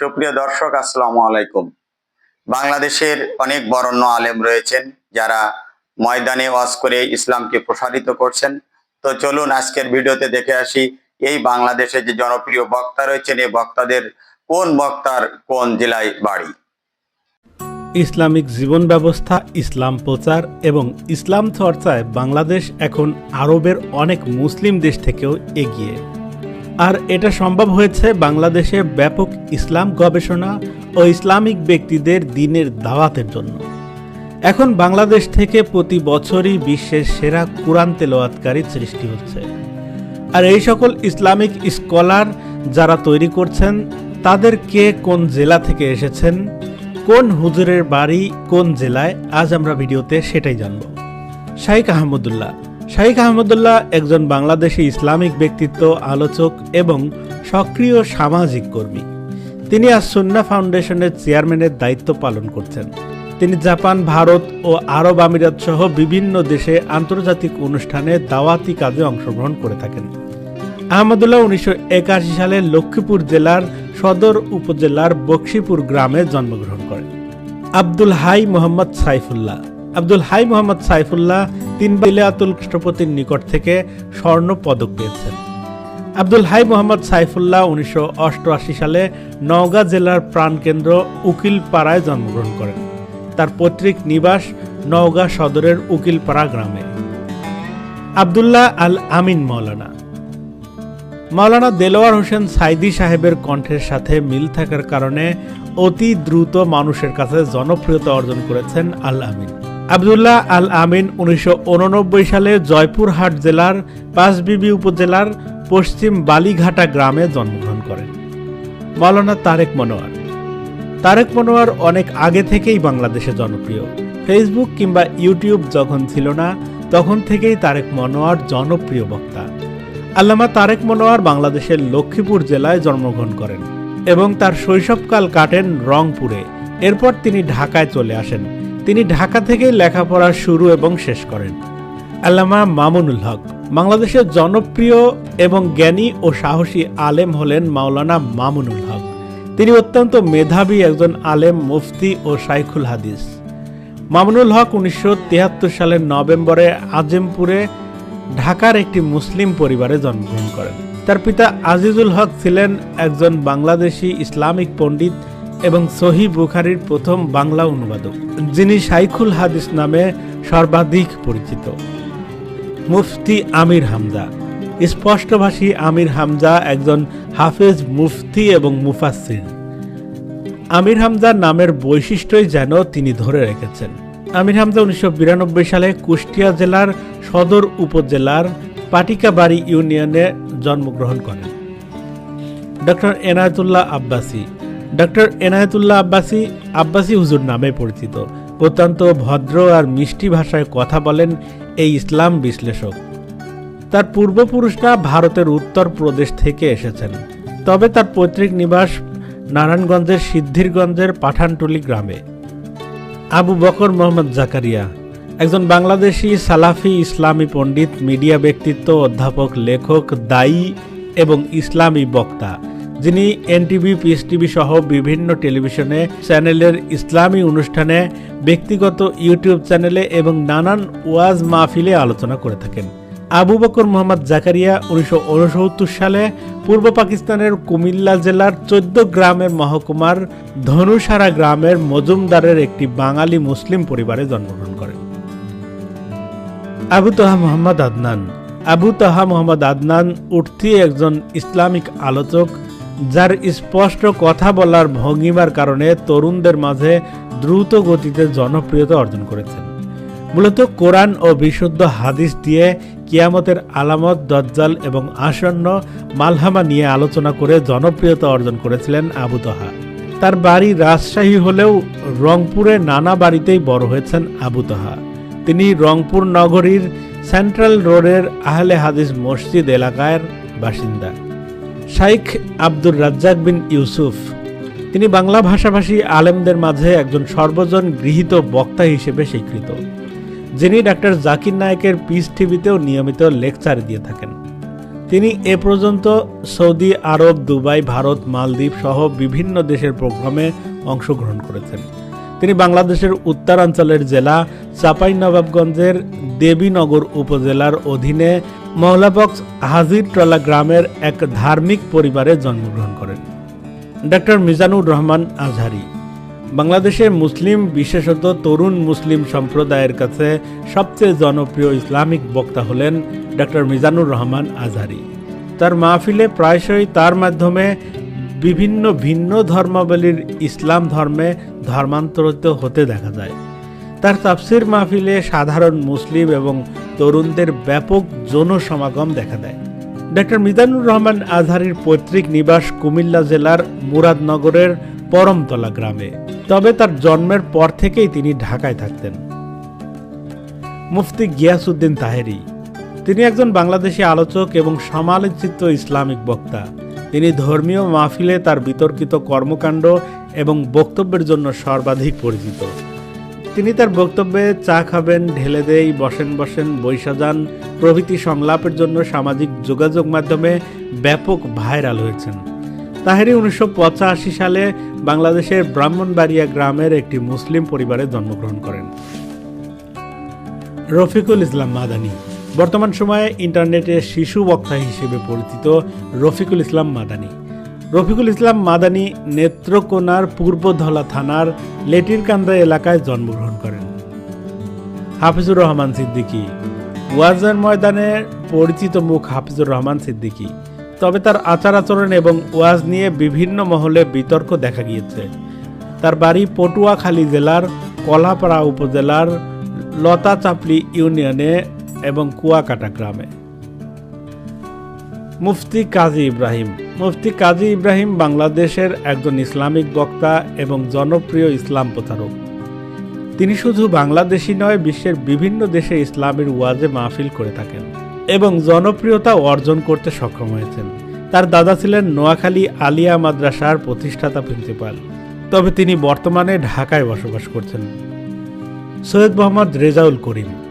সুপ্রিয় দর্শক, আসসালামু আলাইকুম। বাংলাদেশের অনেক বরণ্য আলেম রয়েছেন যারা ময়দানে ওয়াজ করে ইসলামকে প্রসারিত করছেন। তো চলুন আজকের ভিডিওতে দেখে আসি, এই বাংলাদেশে যে জনপ্রিয় বক্তা রয়েছেন, এই বক্তাদের কোন বক্তার কোন জেলায় বাড়ি? ইসলামিক জীবন ব্যবস্থা, ইসলাম প্রচার এবং ইসলাম চর্চায় বাংলাদেশ এখন আরবের অনেক মুসলিম দেশ থেকেও এগিয়ে। আর এটা সম্ভব হয়েছে বাংলাদেশে ব্যাপক ইসলাম গবেষণা ও ইসলামিক ব্যক্তিদের দিনের দাওয়াতের জন্য। এখন বাংলাদেশ থেকে প্রতি বছরই বিশ্বের সেরা কোরআন তেলাওয়াতকারী সৃষ্টি হচ্ছে। আর এই সকল ইসলামিক স্কলার যারা তৈরি করছেন, তাদের কে কোন জেলা থেকে এসেছেন, কোন হুজুরের বাড়ি, কোন জেলায়, আজ আমরা ভিডিওতে সেটাই জানব। শাইখ আহমদুল্লাহ শাইখ আহমদুল্লাহ একজন বাংলাদেশি ইসলামিক ব্যক্তিত্ব, আলোচক এবং সক্রিয় সামাজিক কর্মী। তিনি আজ সুন্না ফাউন্ডেশনের চেয়ারম্যানের দায়িত্ব পালন করছেন। তিনি জাপান, ভারত ও আরব আমিরাত সহ বিভিন্ন দেশে আন্তর্জাতিক অনুষ্ঠানে দাওয়াতি কাজে অংশগ্রহণ করে থাকেন। আহমদুল্লাহ উনিশশো একাশি সালে লক্ষ্মীপুর জেলার সদর উপজেলার বক্সিপুর গ্রামে জন্মগ্রহণ করেন। আব্দুল হাই মোহাম্মদ সাইফুল্লাহ। আব্দুল হাই মোহাম্মদ সাইফুল্লাহ তিন বিলাতুল রাষ্ট্রপতির নিকট থেকে স্বর্ণ পদক পেয়েছেন। আব্দুল হাই মোহাম্মদ সাইফুল্লাহ উনিশশো অষ্টআশি সালে নওগাঁ জেলার প্রাণকেন্দ্র উকিলপাড়ায় জন্মগ্রহণ করেন। তার পৈতৃক নিবাস নওগাঁ সদরের উকিলপাড়া গ্রামে। আবদুল্লাহ আল আমিন মৌলানা মাওলানা দেলোয়ার হোসেন সাইদি সাহেবের কণ্ঠের সাথে মিল থাকার কারণে অতি দ্রুত মানুষের কাছে জনপ্রিয়তা অর্জন করেছেন আল আমিন। আবদুল্লাহ আল আমিন উনিশশো উননব্বই সালে জয়পুরহাট জেলার পাঁচবিবি উপজেলার পশ্চিম বালিঘাটা গ্রামে জন্মগ্রহণ করেন। মাওলানা তারেক মনোয়ার। তারেক মনোয়ার অনেক আগে থেকেই বাংলাদেশে জনপ্রিয়। ফেসবুক কিংবা ইউটিউব যখন ছিল না, তখন থেকেই তারেক মনোয়ার জনপ্রিয় বক্তা। আল্লামা তারেক মনোয়ার বাংলাদেশের লক্ষ্মীপুর জেলায় জন্মগ্রহণ করেন এবং তার শৈশবকাল কাটেন রংপুরে। এরপর তিনি ঢাকায় চলে আসেন। তিনি ঢাকা থেকেই লেখাপড়া শুরু এবং শেষ করেন। আল্লামা মামুনুল হক বাংলাদেশের জনপ্রিয় এবং জ্ঞানী ও সাহসী আলেম হলেন মাওলানা মামুনুল হক। তিনি অত্যন্ত মেধাবী একজন আলেম মুফতি ও শাইখুল হাদিস। মামুনুল হক উনিশশো সালের নভেম্বরে আজমপুরে ঢাকার একটি মুসলিম পরিবারে জন্মগ্রহণ করেন। তার পিতা আজিজুল হক ছিলেন একজন বাংলাদেশি ইসলামিক পণ্ডিত এবং সহি বুখারির প্রথম বাংলা অনুবাদক, যিনি সাইখুল হাদিস নামে সর্বাধিক পরিচিত। মুফতি আমির হামজা। স্পষ্টভাষী আমির হামজা একজন হাফেজ মুফতি এবং মুফাসির আমির হামজার নামের বৈশিষ্ট্যই যেন তিনি ধরে রেখেছেন। আমির হামজা উনিশশো বিরানব্বই সালে কুষ্টিয়া জেলার সদর উপজেলার পাটিকাবাড়ি ইউনিয়নে জন্মগ্রহণ করেন। ডক্টর এনায়েতুল্লাহ আব্বাসী ডক্টর এনায়েতুল্লাহ আব্বাসী আব্বাসী হুজুর নামে পরিচিত। অত্যন্ত ভদ্র আর মিষ্টি ভাষায় কথা বলেন এই ইসলাম বিশ্লেষক। তার পূর্বপুরুষরা ভারতের উত্তর প্রদেশ থেকে এসেছেন। তবে তার পৈতৃক নিবাস নারায়ণগঞ্জের সিদ্ধিরগঞ্জের পাঠানটুলি গ্রামে। আবু বকর মোহাম্মদ জাকারিয়া, একজন বাংলাদেশি সালাফি ইসলামী পণ্ডিত, মিডিয়া ব্যক্তিত্ব, অধ্যাপক, লেখক, দায়ী এবং ইসলামী বক্তা। যিনি এনটিভি পিস টিভি সহ বিভিন্ন টেলিভিশনে চ্যানেলের ইসলামী অনুষ্ঠানে ব্যক্তিগত ইউটিউব চ্যানেলে এবং নানান ওয়াজ মাহফিলে আলোচনা করে থাকেন। আবু বকর মোহাম্মদ জাকারিয়া উনিশশো ঊনসত্তর সালে পূর্ব পাকিস্তানের কুমিল্লা জেলার চোদ্দ গ্রামের মহকুমার ধনুসারা গ্রামের মজুমদারের একটি বাঙালি মুসলিম পরিবারে জন্মগ্রহণ করেন। আবু তাহা মোহাম্মদ আদনান। আবু তাহা মোহাম্মদ আদনান উঠতি একজন ইসলামিক আলোচক যার স্পষ্ট কথা বলার ভঙ্গিমার কারণে তরুণদের মাঝে দ্রুত গতিতে জনপ্রিয়তা অর্জন করেছেন। মূলত কোরআন ও বিশুদ্ধ হাদিস দিয়ে কিয়ামতের আলামত, দজ্জাল এবং আসন্ন মালহামা নিয়ে আলোচনা করে জনপ্রিয়তা অর্জন করেছিলেন আবু তহা। তার বাড়ি রাজশাহী হলেও রংপুরে নানা বাড়িতেই বড় হয়েছেন আবু তহা। তিনি রংপুর নগরীর সেন্ট্রাল রোডের আহলে হাদিস মসজিদ এলাকার বাসিন্দা। শাইখ আব্দুর রাজ্জাক বিন ইউসুফ। তিনি বাংলা ভাষাভাষী আলেমদের মাঝে একজন সর্বজন গৃহীত বক্তা হিসেবে স্বীকৃত, যিনি ডাক্তার জাকির নায়েকের পিস টিভিতেও নিয়মিত লেকচার দিয়ে থাকেন। তিনি এ পর্যন্ত সৌদি আরব, দুবাই, ভারত, মালদ্বীপ সহ বিভিন্ন দেশের প্রোগ্রামে অংশগ্রহণ করেছেন। তিনি বাংলাদেশের উত্তরাঞ্চলের জেলা চাঁপাইনবাবগঞ্জের দেবীনগর উপজেলার অধীনে মহলাবক্স হাজিরটলা গ্রামের এক ধার্মিক পরিবারে জন্মগ্রহণ করেন। ডক্টর মিজানুর রহমান আজহারি বাংলাদেশের মুসলিম বিশেষত তরুণ মুসলিম সম্প্রদায়ের কাছে সবচেয়ে জনপ্রিয় ইসলামিক বক্তা হলেন ডক্টর মিজানুর রহমান আজহারি। তার মাহফিলে প্রায়শই তার মাধ্যমে বিভিন্ন ভিন্ন ধর্মাবলীর ইসলাম ধর্মে ধর্মান্তরিত হতে দেখা যায়। তার তাফসির মাহফিলে সাধারণ মুসলিম এবং তরুণদের ব্যাপক জনসমাগম দেখা দেয়। ডক্টর মিজানুর রহমান আজহারির পৈতৃক নিবাস কুমিল্লা জেলার মুরাদনগরের পরমতলা গ্রামে। তবে তার জন্মের পর থেকেই তিনি ঢাকায় থাকতেন। মুফতি গিয়াসউদ্দিন তাহেরি। তিনি একজন বাংলাদেশী আলোচক এবং সমালোচিত ইসলামিক বক্তা। তিনি ধর্মীয় মাহফিলে তার বিতর্কিত কর্মকাণ্ড এবং বক্তব্যের জন্য সর্বাধিক পরিচিত। তিনি তার বক্তব্যে চা খাবেন, ঢেলে দেই, বসেন বসেন বৈশা যান প্রভৃতি সংলাপের জন্য সামাজিক যোগাযোগ মাধ্যমে ব্যাপক ভাইরাল হয়েছেন। তাহেরি উনিশশো পঁচাশি সালে বাংলাদেশের ব্রাহ্মণবাড়িয়া গ্রামের একটি মুসলিম পরিবারে জন্মগ্রহণ করেন। রফিকুল ইসলাম মাদানী। বর্তমান সময়ে ইন্টারনেটে শিশু বক্তা হিসেবে পরিচিত রফিকুল ইসলাম মাদানী। রফিকুল ইসলাম মাদানী নেত্রকোনার পূর্বধলা থানার লেটিরকান্দা এলাকায় জন্মগ্রহণ করেন। হাফিজুর রহমান সিদ্দিকী। ওয়াজের ময়দানে পরিচিত মুখ হাফিজুর রহমান সিদ্দিকী। তবে তার আচার আচরণ এবং ওয়াজ নিয়ে বিভিন্ন মহলে বিতর্ক দেখা গিয়েছে। তার বাড়ি পটুয়াখালী জেলার কলাপাড়া উপজেলার লতা লতাচাপলি ইউনিয়নে এবং কুয়াকাটা গ্রামে। মুফতি কাজী ইব্রাহিম। মুফতি কাজী ইব্রাহিম বাংলাদেশের একজন ইসলামিক বক্তা এবং জনপ্রিয় ইসলাম প্রচারক তিনি শুধু বাংলাদেশি নয়, বিশ্বের বিভিন্ন দেশে ইসলামের ওয়াজে মাহফিল করে থাকেন এবং জনপ্রিয়তা অর্জন করতে সক্ষম হয়েছেন। তার দাদা ছিলেন নোয়াখালী আলিয়া মাদ্রাসার প্রতিষ্ঠাতা প্রিন্সিপাল। তবে তিনি বর্তমানে ঢাকায় বসবাস করছেন। সৈয়দ মোহাম্মদ রেজাউল করিম।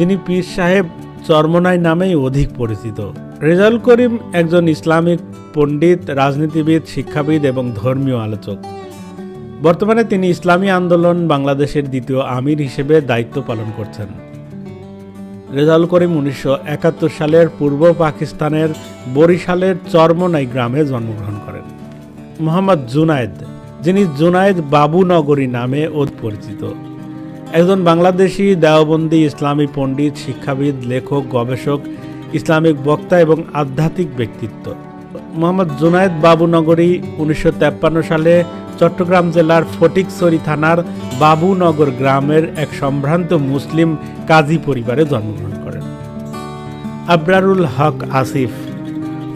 যিনি পীর সাহেব চরমনাই নামেই অধিক পরিচিত। রেজাউল করিম একজন ইসলামিক পণ্ডিত, রাজনীতিবিদ, শিক্ষাবিদ এবং ধর্মীয় আলোচক। বর্তমানে তিনি ইসলামী আন্দোলন বাংলাদেশের দ্বিতীয় আমির হিসেবে দায়িত্ব পালন করছেন। রেজাউল করিম উনিশশো একাত্তর সালের পূর্ব পাকিস্তানের বরিশালের চরমনাই গ্রামে জন্মগ্রহণ করেন। মোহাম্মদ জুনায়েদ, যিনি জুনায়েদ বাবুনগরী নামে অধিক পরিচিত। একজন বাংলাদেশি দেওবন্দি ইসলামী পণ্ডিত, শিক্ষাবিদ, লেখক, গবেষক, ইসলামিক বক্তা এবং আধ্যাত্মিক ব্যক্তিত্ব। মোহাম্মদ জুনায়েদ বাবুনগরী উনিশশো সালে চট্টগ্রাম জেলার ফটিকছড়ি থানার বাবুনগর গ্রামের এক সম্ভ্রান্ত মুসলিম কাজী পরিবারে জন্মগ্রহণ করেন। আবরারুল হক আসিফ।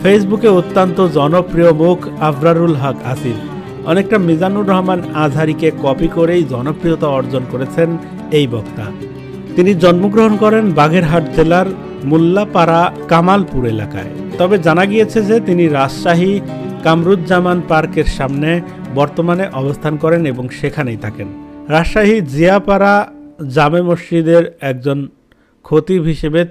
ফেসবুকে অত্যন্ত জনপ্রিয় মুখ আবরারুল হক আসিফ। অনেকটা মিজানুর রহমান আজহারিকে কপি করেই জনপ্রিয়তা অর্জন করেছেন এই বক্তা। তিনি জন্মগ্রহণ করেন বাগেরহাট জেলার মোল্লাপাড়া কামালপুর এলাকায়। তবে জানা গিয়েছে যে তিনি রাজশাহী কামরুজ্জামান পার্কের সামনে বর্তমানে অবস্থান করেন এবং সেখানেই থাকেন। রাজশাহী জিয়াপাড়া জামে মসজিদের একজন খতিব হিসেবে